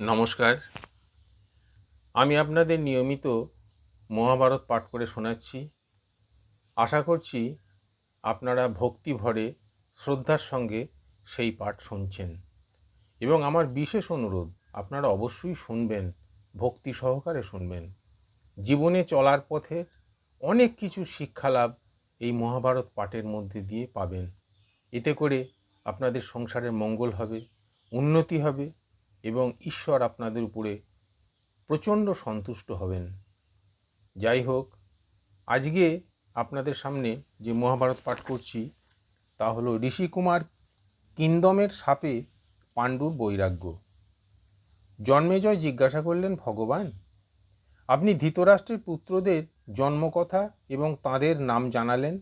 নমস্কার। আমি আপনাদের নিয়মিত মহাভারত পাঠ করে শোনাচ্ছি। আশা করছি আপনারা ভক্তি ভরে শ্রদ্ধার সঙ্গে সেই পাঠ শুনছেন। এবং আমার বিশেষ অনুরোধ, আপনারা অবশ্যই শুনবেন, ভক্তি সহকারে শুনবেন। জীবনে চলার পথে অনেক কিছু শিক্ষালাভ এই মহাভারত পাঠের মধ্যে দিয়ে পাবেন। এতে করে আপনাদের সংসারের মঙ্গল হবে, উন্নতি হবে এবং ঈশ্বর আপনাদের উপরে প্রচণ্ড সন্তুষ্ট হবেন। যাই হোক, আজকে আপনাদের সামনে যে মহাভারত পাঠ করছি, তা হলো ঋষিকুমার কিন্দমের সাপে পাণ্ডুর বৈরাগ্য। জন্মেজয় জিজ্ঞাসা করলেন, ভগবান, আপনি ধৃতরাষ্ট্রের পুত্রদের জন্মকথা এবং তাদের নাম জানালেন।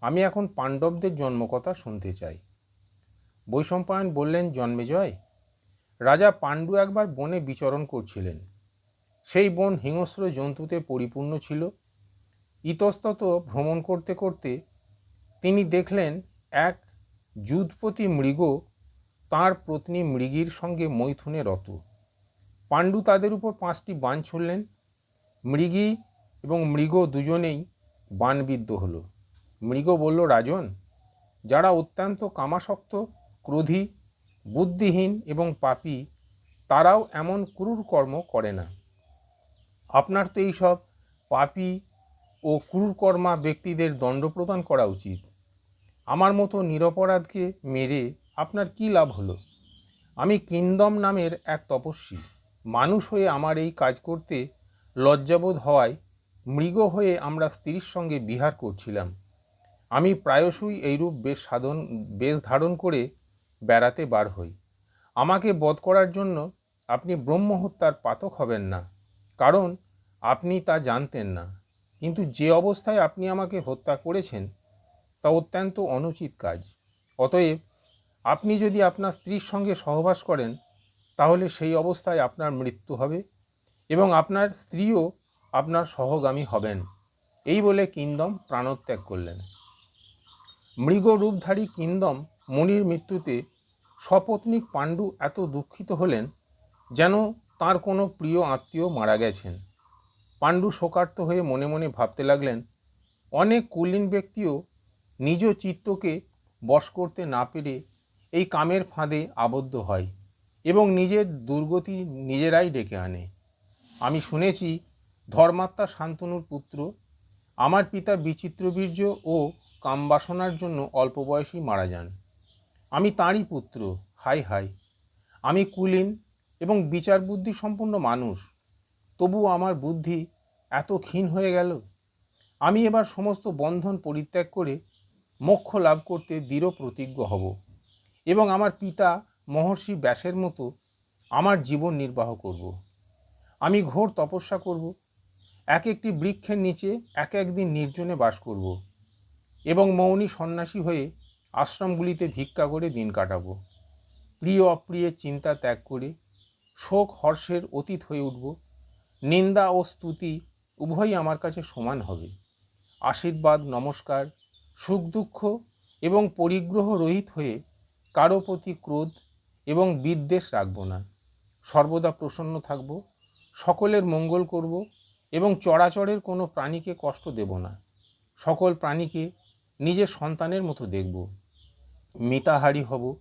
আমি এখন পাণ্ডবদের জন্মকথা শুনতে চাই। বৈশম্পায়ন বললেন জন্মেজয় রাজা পাণ্ডু একবার বনে বিচরণ করছিলেন। সেই বন হিংস্র জন্তুতে পরিপূর্ণ ছিল। ইতস্তত ভ্রমণ করতে করতে তিনি দেখলেন এক যুধপতি মৃগ তাঁর পত্নী মৃগীর সঙ্গে মৈথুনে রত। পাণ্ডু তাদের উপর পাঁচটি বান ছুড়লেন। মৃগী এবং মৃগ দুজনেই বানবিদ্ধ হলো। মৃগ বলল, রাজন, যারা অত্যন্ত কামাসক্ত, ক্রোধী বুদ্ধিহীন এবং পাপী, তারাও এমন ক্রূর কর্ম করে না। আপনার তো এইসব পাপী ও ক্রূরকর্মা ব্যক্তিদের দণ্ড প্রদান করা উচিত। আমার মতো নিরপরাধকে মেরে আপনার কী লাভ হলো? আমি কিন্দম নামের এক তপস্বী। মানুষ হয়ে আমার এই কাজ করতে লজ্জাবোধ হওয়ায় মৃগ হয়ে আমরা স্ত্রীর সঙ্গে বিহার করছিলাম। আমি প্রায়শই এইরূপ বেশ সাধন, বেশ ধারণ করে বেড়াতে বার হই। আমাকে বধ করার জন্য আপনি ব্রহ্মহত্যার পাতক হবেন না, কারণ আপনি তা জানতেন না। কিন্তু যে অবস্থায় আপনি আমাকে হত্যা করেছেন, তা অত্যন্ত অনুচিত কাজ। অতএব আপনি যদি আপনার স্ত্রীর সঙ্গে সহবাস করেন, তাহলে সেই অবস্থায় আপনার মৃত্যু হবে এবং আপনার স্ত্রীও আপনার সহগামী হবেন। এই বলে কিন্দম প্রাণত্যাগ করলেন। মৃগ রূপধারী কিন্দম মুনির মৃত্যুতে সপত্নীক পাণ্ডু এত দুঃখিত হলেন যেন তার কোনো প্রিয় আত্মীয় মারা গেছেন। পাণ্ডু শোকার্ত হয়ে মনে মনে ভাবতে লাগলেন, অনেক কুলীন ব্যক্তিও নিজ চিত্তকে বশ করতে না পেরে এই কামের ফাঁদে আবদ্ধ হয় এবং নিজের দুর্গতি নিজেরাই ডেকে আনে। আমি শুনেছি ধর্মাত্মা শান্তনুর পুত্র আমার পিতা বিচিত্রবীর্য ও কামবাসনার জন্য অল্প বয়সেই মারা যান। আমি তাঁরই পুত্র, হাই হাই। আমি কুলীন এবং বিচার বুদ্ধি সম্পন্ন মানুষ। তবু আমার বুদ্ধি এত ক্ষীণ হয়ে গেল। আমি এবার সমস্ত বন্ধন পরিত্যাগ করে মোক্ষ লাভ করতে দৃঢ় প্রতিজ্ঞ হব এবং আমার পিতা মহর্ষি ব্যাসের মতো আমার জীবন নির্বাহ করব। আমি ঘোর তপস্যা করব। এক একটি বৃক্ষের নিচে এক একদিন নির্জনে বাস করব এবং মৌনী সন্ন্যাসী হয়ে আশ্রমগুলিতে ভিক্ষা করে দিন কাটাবো। প্রিয় অপ্রিয়ের চিন্তা ত্যাগ করে শোক হর্ষের অতীত হয়ে উঠব। নিন্দা ও স্তুতি উভয়ই আমার কাছে সমান হবে। আশীর্বাদ, নমস্কার, সুখ দুঃখ এবং পরিগ্রহ রহিত হয়ে কারও প্রতি ক্রোধ এবং বিদ্বেষ রাখব না। সর্বদা প্রসন্ন থাকব, সকলের মঙ্গল করব এবং চরাচরের কোনো প্রাণীকে কষ্ট দেব না। সকল প্রাণীকে নিজের সন্তানের মতো দেখব। মিতাহারি হব,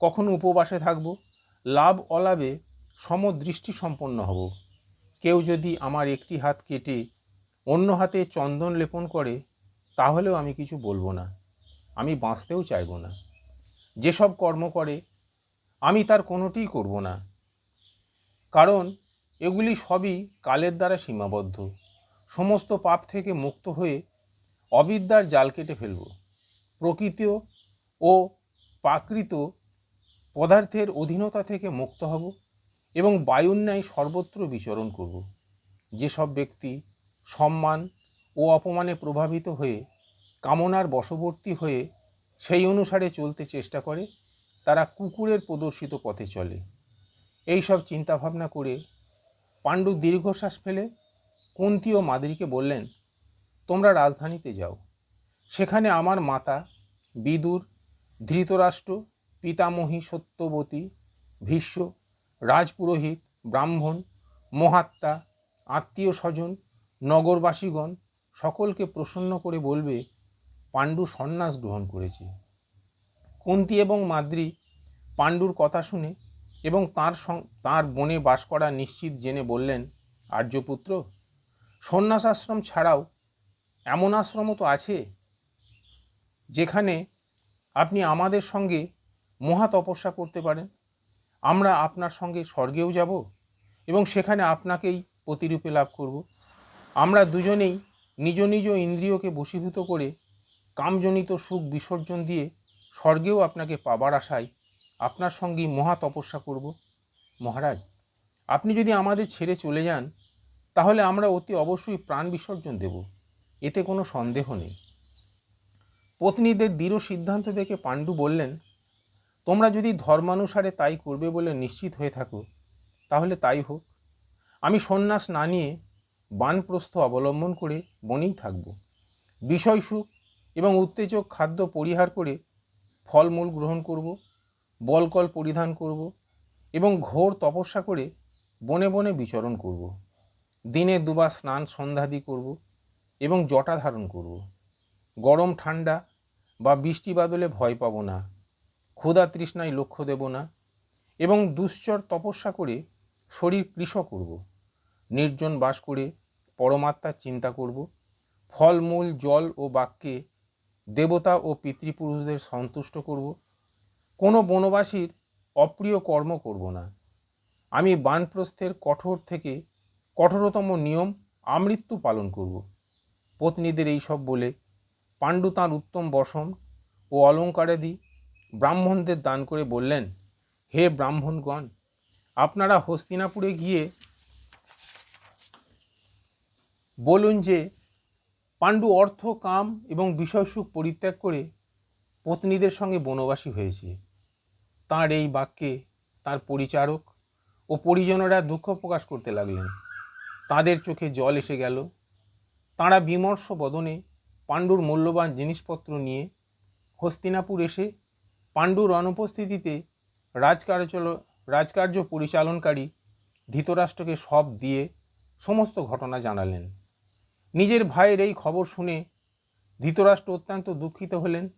কখনো উপবাসে থাকব, লাভ অলাভে সমদৃষ্টি সম্পন্ন হব। কেউ যদি আমার একটি হাত কেটে অন্য হাতে চন্দন লেপন করে, তাহলেও আমি কিছু বলব না, আমি বাঁচতেও চাইব না। যেসব কর্ম করে, আমি তার কোনোটিই করব না। কারণ এগুলি সবই কালের দ্বারা সীমাবদ্ধ। সমস্ত পাপ থেকে মুক্ত হয়ে অবিদ্যার জাল কেটে ফেলব। প্রকৃত ও প্রাকৃত পদার্থের অধীনতা থেকে মুক্ত হব এবং বায়ুন্যায় সর্বত্র বিচরণ করব। যেসব ব্যক্তি সম্মান ও অপমানে প্রভাবিত হয়ে কামনার বশবর্তী হয়ে সেই অনুসারে চলতে চেষ্টা করে, তারা কুকুরের প্রদর্শিত পথে চলে। এই সব চিন্তাভাবনা করে পাণ্ডু দীর্ঘশ্বাস ফেলে কুন্তী ও মাদ্রীকে বললেন, তোমরা রাজধানীতে যাও। সেখানে আমার মাতা বিদুর ধৃতরাষ্ট্র, পিতামহী সত্যবতী, ভীষ্ম, রাজপুরোহিত, ব্রাহ্মণ, মহাত্মা আত্মীয় স্বজন নগরবাসীগণ সকলকে প্রসন্ন করে বলবে, পাণ্ডু সন্ন্যাস গ্রহণ করেছে। কুন্তি এবং মাদ্রি পাণ্ডুর কথা শুনে এবং তার তার বনে বাস করা নিশ্চিত জেনে বললেন, আর্যপুত্র সন্ন্যাস আশ্রম ছাড়াও এমন আশ্রমও তো আছে, যেখানে আপনি আমাদের সঙ্গে মহা তপস্যা করতে পারেন। আমরা আপনার সঙ্গে স্বর্গেও যাব এবং সেখানে আপনাকেই প্রতিরূপে লাভ করব। আমরা দুজনেই নিজ নিজ ইন্দ্রিয়কে বশীভূত করে কামজনিত সুখ বিসর্জন দিয়ে স্বর্গেও আপনাকে পাবার আশায় আপনার সঙ্গেই মহা তপস্যা করব। মহারাজ, আপনি যদি আমাদের ছেড়ে চলে যান, তাহলে আমরা অতি অবশ্যই প্রাণ বিসর্জন দেব। এতে কোনো সন্দেহ নেই। পত্নীদের দৃঢ় সিদ্ধান্ত দেখে পাণ্ডু বললেন, তোমরা যদি ধর্মানুসারে তাই করবে বলে নিশ্চিত হয়ে থাকো, তাহলে তাই হোক। আমি সন্ন্যাস না নিয়ে বানপ্রস্থ অবলম্বন করে বনেই থাকব। বিষয় সুখ এবং উত্তেজক খাদ্য পরিহার করে ফলমূল গ্রহণ করব, বলকল পরিধান করব এবং ঘোর তপস্যা করে বনে বনে বিচরণ করব। দিনে দুবার স্নান সন্ধ্যাদি করব এবং জটা ধারণ করব। গরম ঠান্ডা বা বৃষ্টি বাদলে ভয় পাবো না, ক্ষুধা তৃষ্ণায় লক্ষ্য দেব না এবং দুশ্চর তপস্যা করে শরীর কৃষ করব। নির্জন বাস করে পরমাত্মার চিন্তা করব। ফলমূল, জল ও বাক্যে দেবতা ও পিতৃপুরুষদের সন্তুষ্ট করব। কোনো বনবাসীর অপ্রিয় কর্ম করব না। আমি বানপ্রস্থের কঠোর থেকে কঠোরতম নিয়ম আমৃত্যু পালন করব। পত্নীদের এই সব বলে পাণ্ডু তাঁর উত্তম বসন ও অলঙ্কারাদি ব্রাহ্মণদের দান করে বললেন, হে ব্রাহ্মণগণ, আপনারা হস্তিনাপুরে গিয়ে বলুন যে পাণ্ডু অর্থ, কাম এবং বিষয়সুখ পরিত্যাগ করে পত্নীদের সঙ্গে বনবাসী হয়েছে। তাঁর এই বাক্যে তার পরিচারক ও পরিজনেরা দুঃখ প্রকাশ করতে লাগলেন। তাদের চোখে জল এসে গেল। তাঁরা বিমর্ষ বদনে পাণ্ডুর মূল্যবান জিনিসপত্র নিয়ে হস্তিনাপুর এসে পাণ্ডুর অনুপস্থিতিতে রাজকার্য রাজকার্য পরিচালনকারী ধৃতরাষ্ট্রকে সব দিয়ে সমস্ত ঘটনা জানালেন। নিজের ভাইয়ের এই খবর শুনে ধৃতরাষ্ট্র অত্যন্ত দুঃখিত হলেন।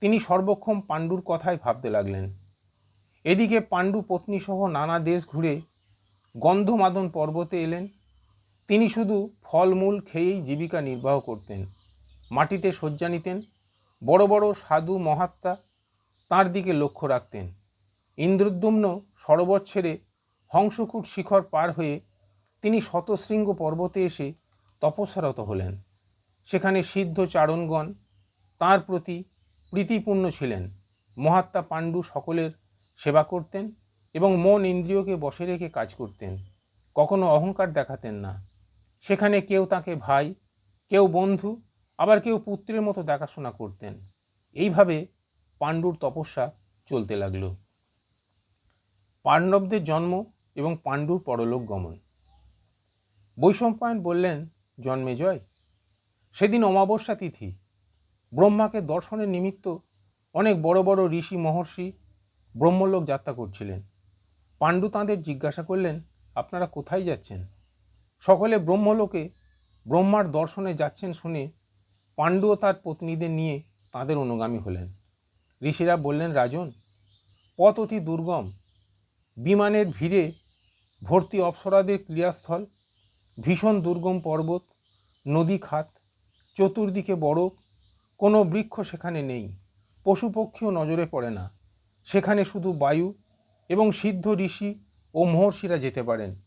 তিনি সর্বক্ষম পাণ্ডুর কথাই ভাবতে লাগলেন। এদিকে পাণ্ডু পত্নীসহ নানা দেশ ঘুরে গন্ধমাদন পর্বতে এলেন। তিনি শুধু ফলমূল খেয়েই জীবিকা নির্বাহ করতেন। মাটিতে শয্যা নিতেন, বড় বড় সাধু মহাত্মা তার দিকে লক্ষ্য রাখতেন। ইন্দ্রদ্যুম্ন সরোবর ছেড়ে হংসকূট শিখর পার হয়ে তিনি শতশৃঙ্গ পর্বতে এসে তপস্যারত হলেন। সেখানে সিদ্ধ চারণগণ তাঁর প্রতি প্রীতিপূর্ণ ছিলেন। মহাত্মা পাণ্ডু সকলের সেবা করতেন এবং মন ইন্দ্রিয়কে বসে রেখে কাজ করতেন। কখনো অহংকার দেখাতেন না। সেখানে কেউ তাকে ভাই, কেউ বন্ধু আবার কেউ পুত্রের মতো দেখাশোনা করতেন। এইভাবে পাণ্ডুর তপস্যা চলতে লাগল। পাণ্ডবদের জন্ম এবং পাণ্ডুর পরলোক গমন। বৈশম্পায়ন বললেন, জন্মে জয়। সেদিন অমাবস্যা তিথি। ব্রহ্মাকে দর্শনের নিমিত্ত অনেক বড় বড় ঋষি মহর্ষি ব্রহ্মলোক যাত্রা করছিলেন। পাণ্ডু তাঁদের জিজ্ঞাসা করলেন, আপনারা কোথায় যাচ্ছেন? সকলে ব্রহ্মলোকে ব্রহ্মার দর্শনে যাচ্ছেন শুনে পাণ্ডু তার পত্নীদের নিয়ে তাদের অনুগামী হলেন। ঋষিরা বললেন, রাজন, পথ অতি দুর্গম। বিমানের ভিড়ে ভর্তি অপ্সরাদের ক্রীড়াস্থল ভীষণ দুর্গম পর্বত, নদী খাত, চতুর্দিকে বরফ, কোনো বৃক্ষ সেখানে নেই পশু পক্ষীও নজরে পড়ে না। সেখানে শুধু বায়ু এবং সিদ্ধ ঋষি ও মহর্ষিরা যেতে পারেন।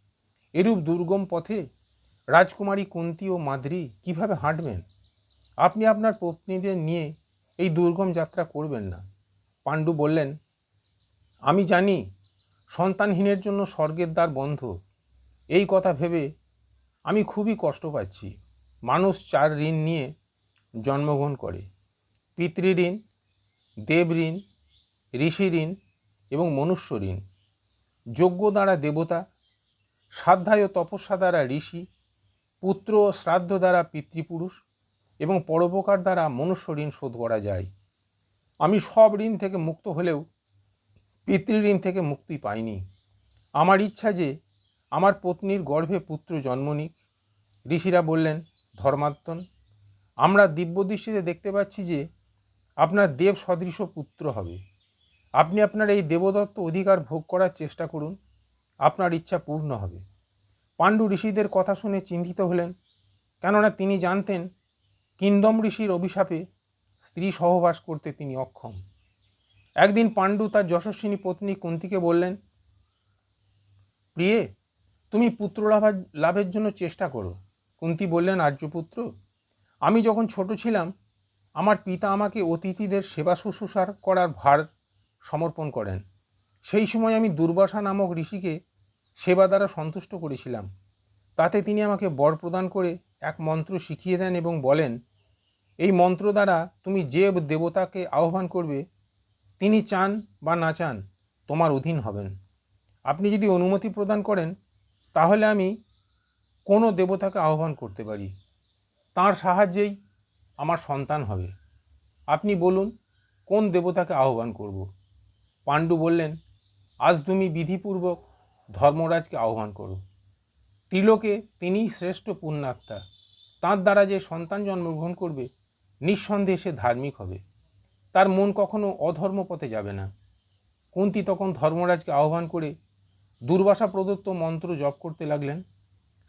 এরূপ দুর্গম পথে রাজকুমারী কুন্তি ও মাদ্রি কীভাবে হাঁটবেন? আপনি আপনার পত্নীদের নিয়ে এই দুর্গম যাত্রা করবেন না। পাণ্ডু বললেন, আমি জানি সন্তানহীনের জন্য স্বর্গের দ্বার বন্ধ। এই কথা ভেবে আমি খুবই কষ্ট পাচ্ছি। মানুষ চার ঋণ নিয়ে জন্মগ্রহণ করে। পিতৃঋণ দেব ঋণ, ঋষি ঋণ এবং মনুষ্য ঋণ। যজ্ঞ দ্বারা দেবতা সাধ্যায় ও তপস্যা দ্বারা ঋষি, পুত্র ও শ্রাদ্ধ দ্বারা পিতৃপুরুষ এবং পরোপকার দ্বারা মনুষ্য ঋণ শোধ করা যায়। আমি সব ঋণ থেকে মুক্ত হলেও পিতৃঋণ থেকে মুক্তি পাইনি। আমার ইচ্ছা যে আমার পত্নীর গর্ভে পুত্র জন্ম নিক। ঋষিরা বললেন, ধর্মাত্মন, আমরা দিব্যদৃষ্টিতে দেখতে পাচ্ছি যে আপনার দেব সদৃশ পুত্র হবে। আপনি আপনার এই দেবদত্ত অধিকার ভোগ করার চেষ্টা করুন, আপনার ইচ্ছা পূর্ণ হবে। পাণ্ডু ঋষিদের কথা শুনে চিন্তিত হলেন, কেননা তিনি জানতেন কিন্দম ঋষির অভিশাপে স্ত্রী সহবাস করতে তিনি অক্ষম। একদিন পাণ্ডু তার যশস্বিনী পত্নী কুন্তিকে বললেন, প্রিয়ে, তুমি পুত্র লাভার লাভের জন্য চেষ্টা করো। কুন্তি বললেন, আর্যপুত্র, আমি যখন ছোট ছিলাম, আমার পিতা আমাকে অতিথিদের সেবা শুশ্রূষার করার ভার সমর্পণ করেন। সেই সময় আমি দুর্বাসা নামক ঋষিকে সেবা দ্বারা সন্তুষ্ট করেছিলাম। তাতে তিনি আমাকে বর প্রদান করে এক মন্ত্র শিখিয়ে দেন এবং বলেন এই মন্ত্র দ্বারা তুমি যে দেবতাকে আহ্বান করবে, তিনি চান বা না চান, তোমার অধীন হবেন। আপনি যদি অনুমতি প্রদান করেন, তাহলে আমি কোনো দেবতাকে আহ্বান করতে পারি। তার সাহায্যেই আমার সন্তান হবে। আপনি বলুন, কোন দেবতাকে আহ্বান করব? পাণ্ডু বললেন, আজ তুমি বিধিপূর্বক ধর্মরাজকে আহ্বান করো। ত্রিলোকে তিনিই শ্রেষ্ঠ পুণ্যাত্মা। তাঁর দ্বারা যে সন্তান জন্মগ্রহণ করবে নিঃসন্দেহে সে ধার্মিক হবে। তার মন কখনো অধর্ম পথে যাবে না। কুন্তি তখন ধর্মরাজকে আহ্বান করে দুর্বাসা প্রদত্ত মন্ত্র জপ করতে লাগলেন।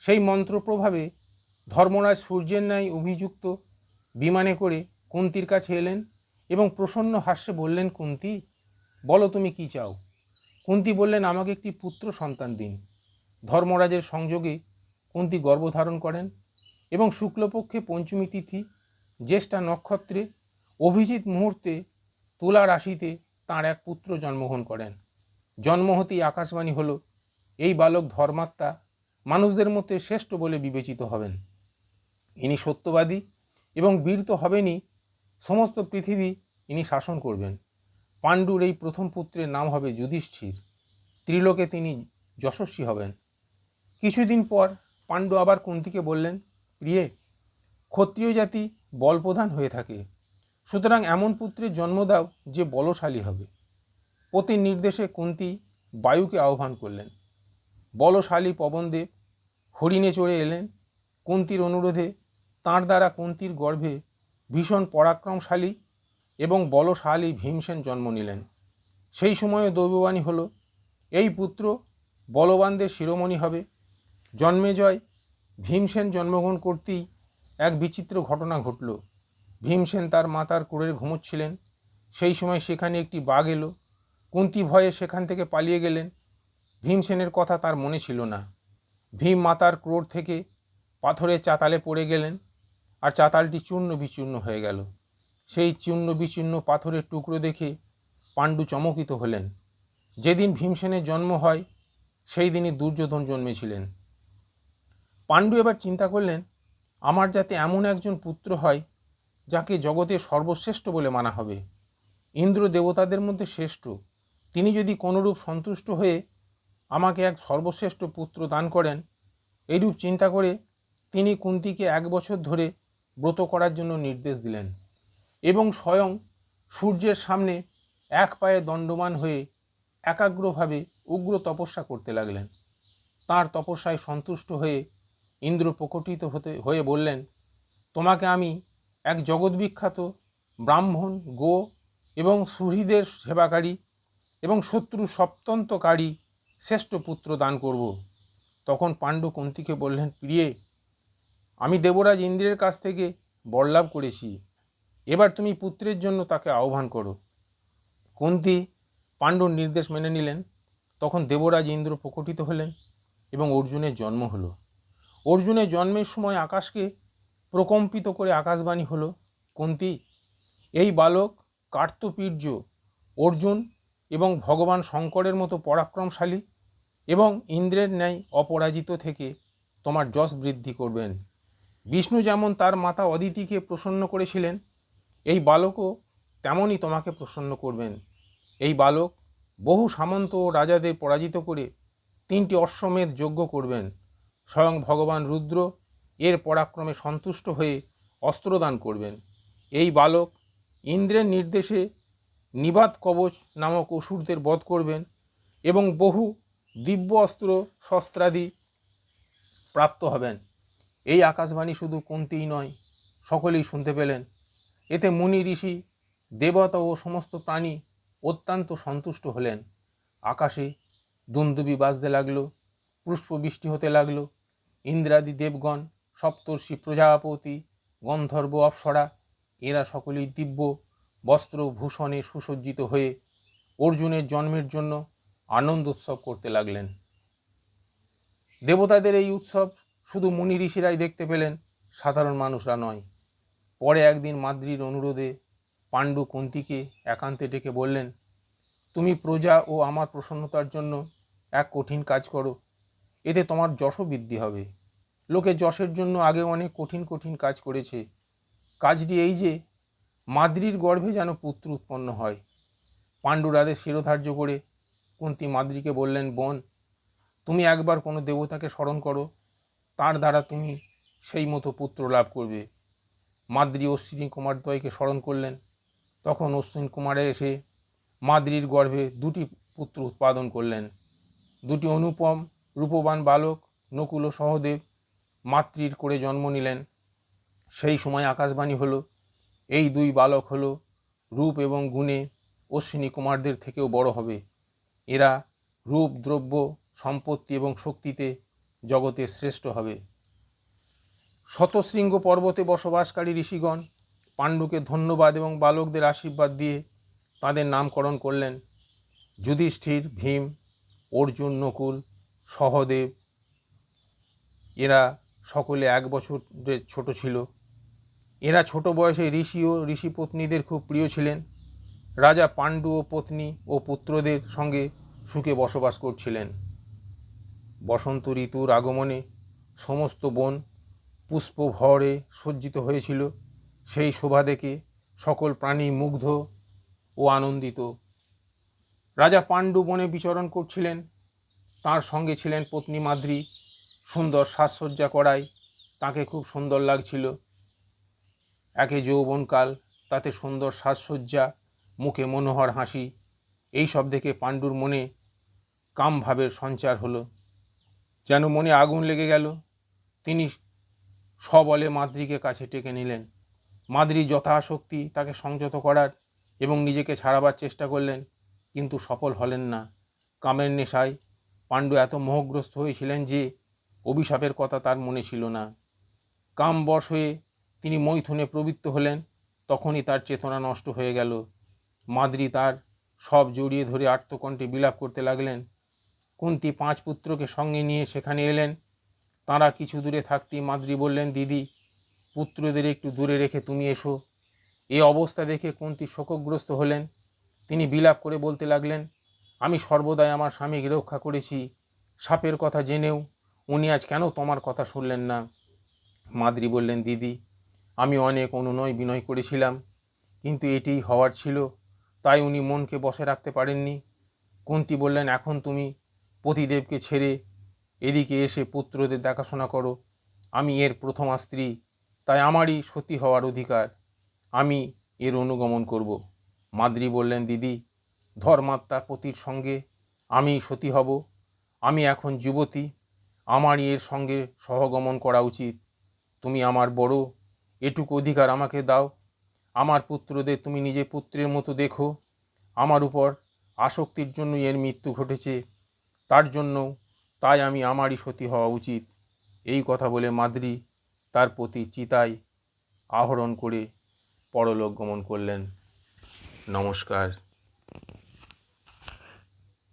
সেই মন্ত্র প্রভাবে ধর্মরাজ সূর্যের ন্যায় অভিযুক্ত বিমানে করে কুন্তির কাছে এলেন এবং প্রসন্ন হাস্যে বললেন, কুন্তি, বলো তুমি কি চাও? কুন্তি বললেন, আমাকে একটি পুত্র সন্তান দিন। ধর্মরাজের সংযোগে কুন্তি গর্ভধারণ করেন এবং শুক্লপক্ষে পঞ্চমী তিথি জ্যেষ্ঠা নক্ষত্রে অভিজিৎ মুহূর্তে তুলা রাশিতে তাঁর এক পুত্র জন্মগ্রহণ করেন। জন্ম হতেই আকাশবাণী হল, এই বালক ধর্মাত্মা মানুষদের মধ্যে শ্রেষ্ঠ বলে বিবেচিত হবেন। ইনি সত্যবাদী এবং বীর তো হবেনই। সমস্ত পৃথিবী ইনি শাসন করবেন। পাণ্ডুর এই প্রথম পুত্রের নাম হবে যুধিষ্ঠির। ত্রিলোকে তিনি যশস্বী হবেন। কিছুদিন পর পাণ্ডু আবার কুন্তিকে বললেন, প্রিয়ে ক্ষত্রিয় জাতি বলপ্রধান হয়ে থাকে। সুতরাং এমন পুত্রের জন্ম দাও যে বলশালী হবে। পতির নির্দেশে কুন্তি বায়ুকে আহ্বান করলেন। বলশালী পবনদেব হরিণে চড়ে এলেন। কুন্তির অনুরোধে তাঁর দ্বারা কুন্তির গর্ভে ভীষণ পরাক্রমশালী এবং বলশালী ভীমসেন জন্ম নিলেন। সেই সময়ে দৈববাণী হল, এই পুত্র বলবানদের শিরোমণি হবে। জন্মেজয় ভীমসেন জন্মগ্রহণ করতেই এক বিচিত্র ঘটনা ঘটল। ভীমসেন তার মাতার কোড়ে ঘুমোচ্ছিলেন। সেই সময় সেখানে একটি বাঘ এলো। কুন্তি ভয়ে সেখান থেকে পালিয়ে গেলেন। ভীমসেনের কথা তার মনে ছিল না। ভীম মাতার ক্রোড় থেকে পাথরের চাতালে পড়ে গেলেন আর চাতালটি চূর্ণ বিচূর্ণ হয়ে গেল। সেই চূর্ণ বিচূর্ণ পাথরের টুকরো দেখে পাণ্ডু চমকিত হলেন। যেদিন ভীমসেনের জন্ম হয়, সেই দিনই দুর্যোধন জন্মেছিলেন। পাণ্ডু এবার চিন্তা করলেন আমার যাতে এমন একজন পুত্র হয়, যাকে জগতে সর্বশ্রেষ্ঠ বলে মানা হবে। ইন্দ্র দেবতাদের মধ্যে শ্রেষ্ঠ। তিনি যদি কোনোরূপ সন্তুষ্ট হয়ে আমাকে এক সর্বশ্রেষ্ঠ পুত্র দান করেন, এইরূপ চিন্তা করে তিনি কুন্তিকে এক বছর ধরে ব্রত করার জন্য নির্দেশ দিলেন এবং স্বয়ং সূর্যের সামনে এক পায়ে দণ্ডমান হয়ে একাগ্রভাবে উগ্র তপস্যা করতে লাগলেন। তার তপস্যায় সন্তুষ্ট হয়ে ইন্দ্র প্রকটিত হতে, হয়ে বললেন, তোমাকে আমি এক জগৎবিখ্যাত ব্রাহ্মণ, গো এবং সুহৃদের সেবাকারী এবং শত্রু সপ্তন্তকারী শ্রেষ্ঠ পুত্র দান করব। তখন পাণ্ডু কুন্তিকে বললেন, প্রিয়ে, আমি দেবরাজ ইন্দ্রের কাছ থেকে বরলাভ করেছি। এবার তুমি পুত্রের জন্য তাকে আহ্বান করো। কুন্তি পাণ্ডুর নির্দেশ মেনে নিলেন। তখন দেবরাজ ইন্দ্র প্রকটিত হলেন এবং অর্জুনের জন্ম হলো। অর্জুনের জন্মের সময় আকাশকে প্রকম্পিত করে আকাশবাণী হলো, কুন্তি, এই বালক কার্তপীর্য অর্জুন এবং ভগবান শঙ্করের মতো পরাক্রমশালী এবং ইন্দ্রের ন্যায় অপরাজিত থেকে তোমার যশ বৃদ্ধি করবেন। বিষ্ণু যেমন তার মাতা অদিতিকে প্রসন্ন করেছিলেন, এই বালকও তেমনই তোমাকে প্রসন্ন করবেন। এই বালক বহু সামন্ত ও রাজাদের পরাজিত করে তিনটি অশ্বমেধ যজ্ঞ করবেন। স্বয়ং ভগবান রুদ্র এর পরাক্রমে সন্তুষ্ট হয়ে অস্ত্রদান করবেন। এই বালক ইন্দ্রের নির্দেশে নিবাত কবচ নামক অসুরদের বধ করবেন এবং বহু দিব্য অস্ত্র, শস্ত্রাদি প্রাপ্ত হবেন। এই আকাশবাণী শুধু কুন্তিই নয়, সকলেই শুনতে পেলেন। এতে মুনি, ঋষি, দেবতা ও সমস্ত প্রাণী অত্যন্ত সন্তুষ্ট হলেন। আকাশে দুন্দুবি বাজতে লাগল পুষ্প বৃষ্টি হতে লাগল ইন্দ্রাদি দেবগণ, সপ্তর্ষি প্রজাপতি, গন্ধর্ব অপ্সরা, এরা সকলেই দিব্য, বস্ত্র ভূষণে সুসজ্জিত হয়ে অর্জুনের জন্মের জন্য আনন্দ উৎসব করতে লাগলেন। দেবতাদের এই উৎসব শুধু মুনি ঋষিরাই দেখতে পেলেন, সাধারণ মানুষরা নয়। পরে একদিন মাদ্রির অনুরোধে পাণ্ডু কুন্তিকে একান্তে ডেকে বললেন, তুমি প্রজা ও আমার প্রসন্নতার জন্য এক কঠিন কাজ করো এতে তোমার যশও বৃদ্ধি হবে। লোকে যশের জন্য আগে অনেক কঠিন কঠিন কাজ করেছে। কাজটি এই যে, মাদ্রির গর্ভে যেন পুত্র উৎপন্ন হয়। পাণ্ডুরাদের শিরোধার্য করে কুন্তি মাদ্রিকে বললেন, বোন, তুমি একবার কোনো দেবতাকে স্মরণ করো। তার দ্বারা তুমি সেই মতো পুত্র লাভ করবে। মাদ্রি অশ্বিনী কুমারদ্বয়কে স্মরণ করলেন। তখন অশ্বিনী কুমারে এসে মাদ্রির গর্ভে দুটি পুত্র উৎপাদন করলেন। দুটি অনুপম রূপবান বালক নকুল ও সহদেব মাতৃর করে জন্ম নিলেন। সেই সময় আকাশবাণী হলো, এই দুই বালক হলো রূপ এবং গুণে অশ্বিনী কুমারদের থেকেও বড় হবে। এরা রূপ, দ্রব্য, সম্পত্তি এবং শক্তিতে জগতের শ্রেষ্ঠ হবে। শতশৃঙ্গ পর্বতে বসবাসকারী ঋষিগণ পাণ্ডুকে ধন্যবাদ এবং বালকদের আশীর্বাদ দিয়ে তাদের নামকরণ করলেন। যুধিষ্ঠির, ভীম, অর্জুন, নকুল সহদেব। এরা সকলে এক বছরের ছোট ছিল। এরা ছোট বয়সে ঋষি ও ঋষি পত্নীদের খুব প্রিয় ছিলেন। রাজা পাণ্ডু ও পত্নী ও পুত্রদের সঙ্গে সুখে বসবাস করছিলেন। বসন্ত ঋতুর আগমনে সমস্ত বন পুষ্প ভরে সজ্জিত হয়েছিল। সেই শোভা দেখে সকল প্রাণী মুগ্ধ ও আনন্দিত। রাজা পাণ্ডু বনে বিচরণ করছিলেন। তার সঙ্গে ছিলেন পত্নী মাদ্রি। সুন্দর সাজসজ্জা করায় তাকে খুব সুন্দর লাগছিল। একে যৌবনকাল, তাতে সুন্দর সাজসজ্জা, মুখে মনোহর হাসি, এই সব দেখে পাণ্ডুর মনে কামভাবের সঞ্চার হলো। যেন মনে আগুন লেগে গেল, তিনি সবলে মাদ্রিকে কাছে টেকে নিলেন। মাদ্রি যথাশক্তি তাকে সংযত করার এবং নিজেকে ছাড়াবার চেষ্টা করলেন, কিন্তু সফল হলেন না। কামের নেশায় পাণ্ডু এত মোহগ্রস্ত হয়েছিলেন যে অভিশাপের কথা তার মনে ছিল না। কাম বশ হয়ে তিনি মৈথুনে প্রবৃত্ত হলেন, তখনই তার চেতনা নষ্ট হয়ে গেল। মাদ্রি তার সব জড়িয়ে ধরে আত্মকণ্ঠে বিলাপ করতে লাগলেন। কুন্তি পাঁচ পুত্রকে সঙ্গে নিয়ে সেখানে এলেন। তাঁরা কিছু দূরে থাকতেই মাদ্রি বললেন, দিদি, পুত্রদের একটু দূরে রেখে তুমি এসো। এ অবস্থা দেখে কুন্তি শোকগ্রস্ত হলেন। তিনি বিলাপ করে বলতে লাগলেন আমি সর্বদাই আমার স্বামীকে রক্ষা করেছি। সাপের কথা জেনেও উনি আজ কেন তোমার কথা শুনলেন না? মাদ্রি বললেন, দিদি, আমি অনেক অনুনয় বিনয় করেছিলাম, কিন্তু এটিই হওয়ার ছিল, তাই উনি মনকে বসে রাখতে পারেননি। কুন্তি বললেন, এখন তুমি পতিদেবকে ছেড়ে এদিকে এসে পুত্রদের দেখাশোনা করো। আমি এর প্রথমা স্ত্রী, তাই আমারই সতী হওয়ার অধিকার। আমি এর অনুগমন করব। মাদ্রি বললেন, দিদি ধর্মাত্মা পতির সঙ্গে আমি সতী হব, আমি এখন যুবতী, আমারই এর সঙ্গে সহগমন করা উচিত। তুমি আমার বড়, এটুকু অধিকার আমাকে দাও। আমার পুত্রদের তুমি নিজে পুত্রের মতো দেখো। আমার উপর আসক্তির জন্য এর মৃত্যু ঘটেছে। তার জন্য তাই আমি আমারই সতী হওয়া উচিত। এই কথা বলে মাদ্রি তার প্রতি চিতায় আহরণ করে পরলোক গমন করলেন। নমস্কার।